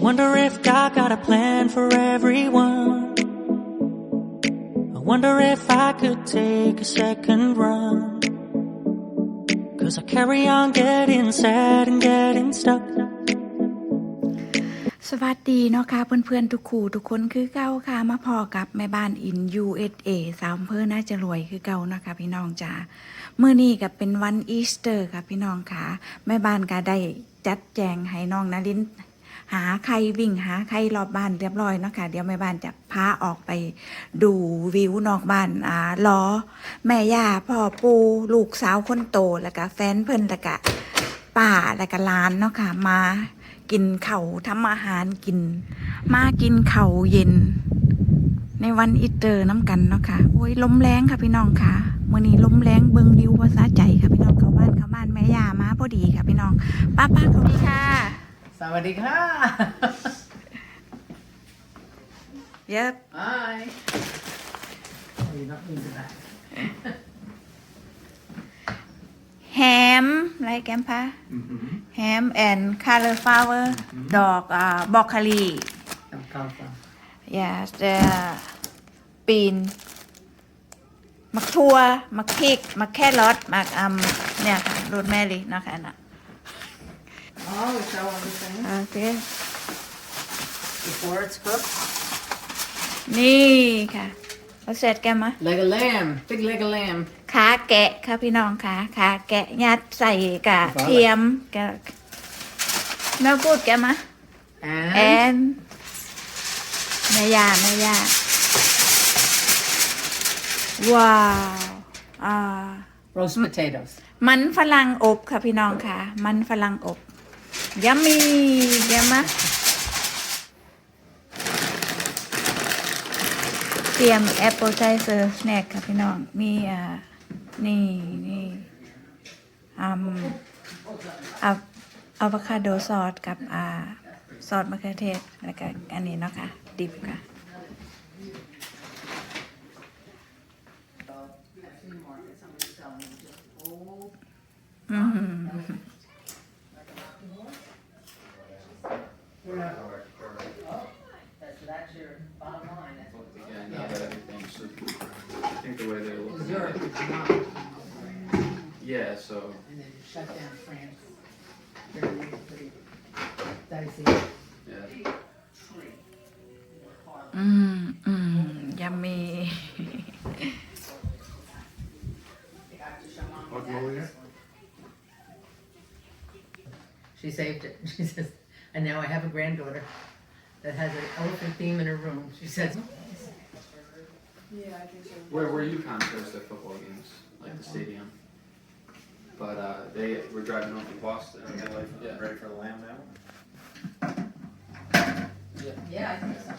wonder if God got a plan for everyone. I wonder if I could take a second run. Cause I carry on getting sad and getting stuck. สวัสดีเนาะค่ะเพื่อนๆทุกคู่ทุกคนคือเก่าค่ะมาพอกับแม่บ้านอิน USA สาวอำเภอน่าจะรวยคือเก่านะคะพี่น้องจ๋าเมื่อนี้ก็เป็นวันอีสเตอร์ค่ะพี่น้องค่ะแม่บ้านก็ได้จัดแจงให้น้องนาริน หาใครวิ่งหาใครรอบบ้านเรียบร้อยเนาะค่ะเดี๋ยวแม่บ้านจะพาออกไปดูวิวนอกบ้านอ่าล้อแม่ย่าพ่อปูลูกสาวคนโตแล้วก็แฟนเพิ่นแล้วก็ป้าแล้วก็หลานเนาะค่ะมากินเข่าทำอาหารกิน มากินเข่าเย็น ในวันอีเตอร์น้ำกันเนาะค่ะโอ้ยลมแรงค่ะพี่น้องค่ะมื่อนี้ลมแรงเบิงวิวภาษาใจค่ะพี่น้องเข้าบ้านเข้าบ้านแม่ยามาพอดีค่ะพี่น้องป้าป้าเขาดีค่ะ สวัสดีค่ะเย็บ Hi. Oh, you're not into that. แฮมไรแกมพะแฮมแอนคาร์เลฟลาเวอร์ดอกอ่าบอกคารี I'm Kalfa. yes the ปีนมักทั่วมักพริกมักแครอทมักอืมเนี่ยค่ะโรสแมรี่เนาะคะน่ะ Oh, we show everything โอเค before it's cooked. นี่ค่ะเอาเสร็จแกมะ Leg of lamb, big leg of lamb. ขาแกะค่ะพี่น้องค่ะขาแกะยัดใส่กะเทียมกะแม่พูดแกมะ And, แอนแม่ยาแม่ยาว้าวอ่า roast potatoes. มันฝรั่งอบค่ะพี่น้องค่ะ มันฝรั่งอบ ยัมมี่แกมะเตรียมแอปเปิลไ i เซอร์สแน็คค่ะพี่น้อง มีอ่า นี่นี่อืมอะอะโวคาโดซอสกับอ่าซอสมะเขือเทศ แล้วก็อันนี้เนาะค่ะ ดิบค่ะ อืม Yeah. That's, that's your bottom line, that's what we're I think the way they and then you shut down France. Yeah. Yummy. She saved it, she says, and now I have a granddaughter that has an elephant theme in her room. She says, Where were you contrast at football games, like the stadium? But uh, they were driving home from Boston. Yeah. Ready for the lamb now? yeah, I think so.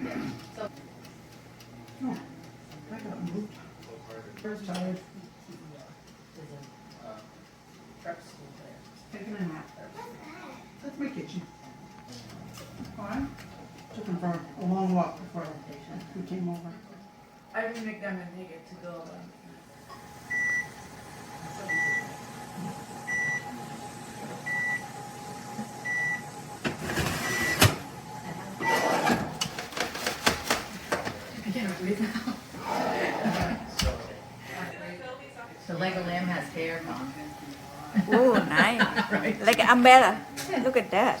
Yeah, First child. Him for a long walk before we came over. I didn't make them and take to go. I can't breathe now. The leg of lamb has hair on. Oh, nice. Right. Like an umbrella. Look at that.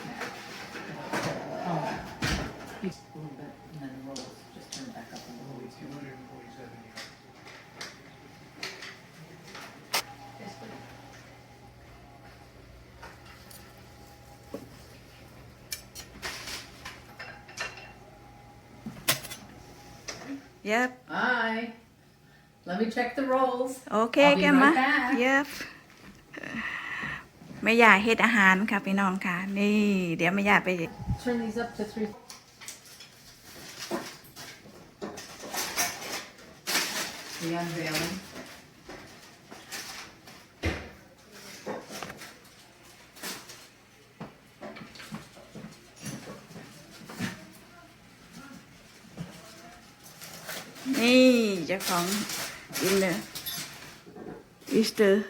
Yep. Hi. Let me check the rolls. Okay, แกมา Yep. แม่ยาเฮ็ดอาหารค่ะพี่น้องค่ะ นี่ เดี๋ยวแม่ยาไป Turn these up to three. มี unveiling. นี่เจ้าของดินเนอร์อีสเตอร์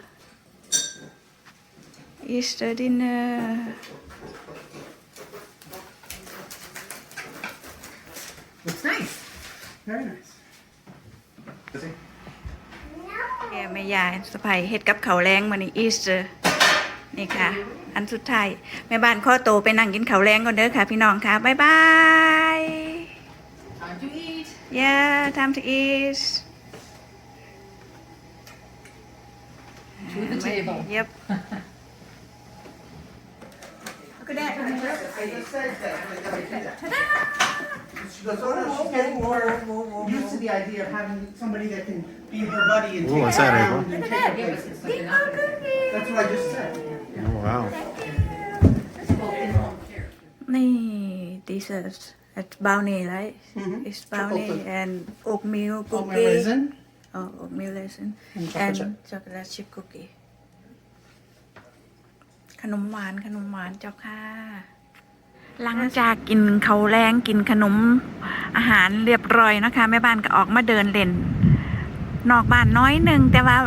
อีสเตอร์ดินเนอร์ Looks nice. Very nice. แกแม่ยายสะพายเฮ็ดกับเขาวแรงมานี่อีสเตอร์นี่ค่ะ อันสุดท้ายแม่บ้านข้อโตไปนั่งกินเขาวแรงก่อนเด้อค่ะ พี่น้องค่ะ บ๊ายบาย Time to eat. yeah time to eat To the table. yep I just said that. She goes, oh, no, she's getting more used to the idea of having somebody that can be her buddy and Ooh, take what's her that, around April? and take her places. us something else. That's what I just said. Oh, wow. It's called in-home care. นี่ dessert it's brownie right Mhm. it's brownie Chocolate. and oatmeal Oatmeal cookie raisin. oh oatmeal raisin And chocolate and chip. chocolate chip cookie ขนมหวานขนมหวานเจ้าค่ะ หลังจากกินเขาวแรงกินขนมอาหารเรียบร้อยนะคะแม่บ้านก็ออกมาเดินเล่น นอกบ้านน้อยหนึ่งแต่ว่า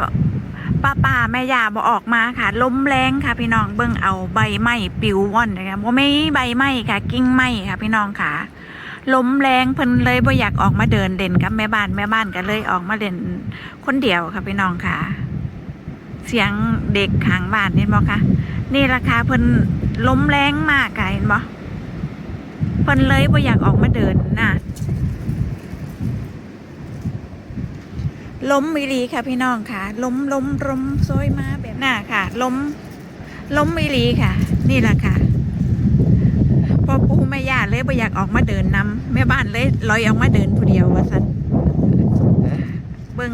ป้าป่าแม่ยาบอออกมาค่ะลมแรงค่ะ พี่น้องเบิ่งเอาใบไม้ปิวว่อนนะคะว่าไม่ใบไม้ค่ะ กิ่งไม้ค่ะ พี่น้องค่ะ ลมแรงเพิ่นเลยบ่อยากออกมาเดินเด่นกับแม่บ้านแม่บ้านก็เลยออกมาเล่นคนเดียวค่ะพี่น้องค่ะ เสียงเด็กขางบ้านเห็นบ่คะนี่ราคาเพิ่นลมแรงมากค่ะเห็นบ่เพิ่นเลยบ่อยากออกมาเดินน่ะล้มมิลีค่ะพี่น้องค่ะ ล้มล้มล้มโซยมาแบบน่ะค่ะ ล้มล้มมิลีค่ะ นี่แหละค่ะ พอปูแม่ย่าเลยบ่อยากออกมาเดินนำแม่บ้านเลยลอยออกมาเดินผู้เดียวว่าสันเบิง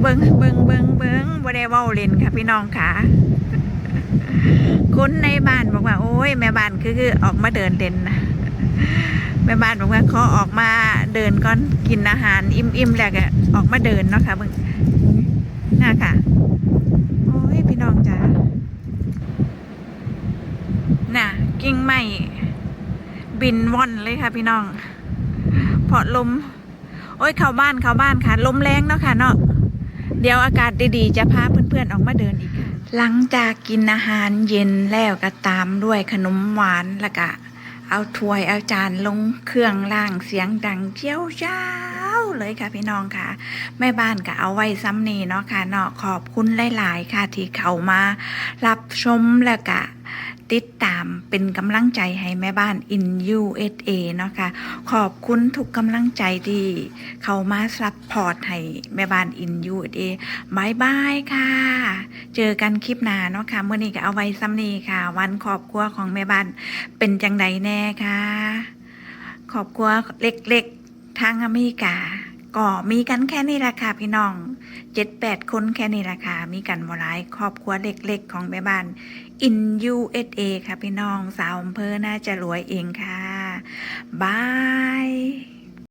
เบิงเบิงเบิงเบิงบ่ได้เว้าเล่นค่ะ พี่น้องค่ะคนในบ้านบอกว่า โอ้ยแม่บ้านคือคือออกมาเดินเล่นนะแม่บ้านบอกว่าขอออกมาเดินก่อนกินอาหารอิ่มๆแล้วก็ออกมาเดินเนาะค่ะเบิงน่ะค่ะ โอ้ยพี่น้องจ๋าน่ะ กิ่งไม้บินว่อนเลยค่ะพี่น้อง เพราะลม โอ้ยเข้าบ้านเข้าบ้านค่ะ ลมแรงเนาะค่ะเนาะเดี๋ยวอากาศดีๆ จะพาเพื่อนๆออกมาเดินอีกค่ะ หลังจากกินอาหารเย็นแล้วก็ตามด้วยขนมหวานแล้วก็เอาถ้วยเอาจานลงเครื่องล่างเสียงดังเจียวเจ้าเลยค่ะพี่น้องค่ะ แม่บ้านก็เอาไว้ซ้ำนี่เนาะค่ะเนาะขอบคุณหลาย ๆ ค่ะที่เขามา รับชมแล้วก็ ติดตามเป็นกำลังใจให้แม่บ้าน in USA เนาะค่ะขอบคุณทุกกำลังใจที่เขามาซัพพอร์ตให้แม่บ้าน in USA บายบายค่ะ เจอกันคลิปหน้าเนาะค่ะเมื่อนี้ก็เอาไว้ซ้ำนี่ค่ะ วันครอบครัวของแม่บ้านเป็นจังใดแน่ค่ะครอบครัวเล็กๆทางอเมริกา ก็มีกันแค่นี้ละค่ะพี่น้องเจ็ดแปดคนแค่นี้ละค่ะมีกันบ่หลายครอบครัวเล็กๆ ของแม่บ้าน in USA ค่ะพี่น้องสาวอำเภอน่าจะรวยเองค่ะบาย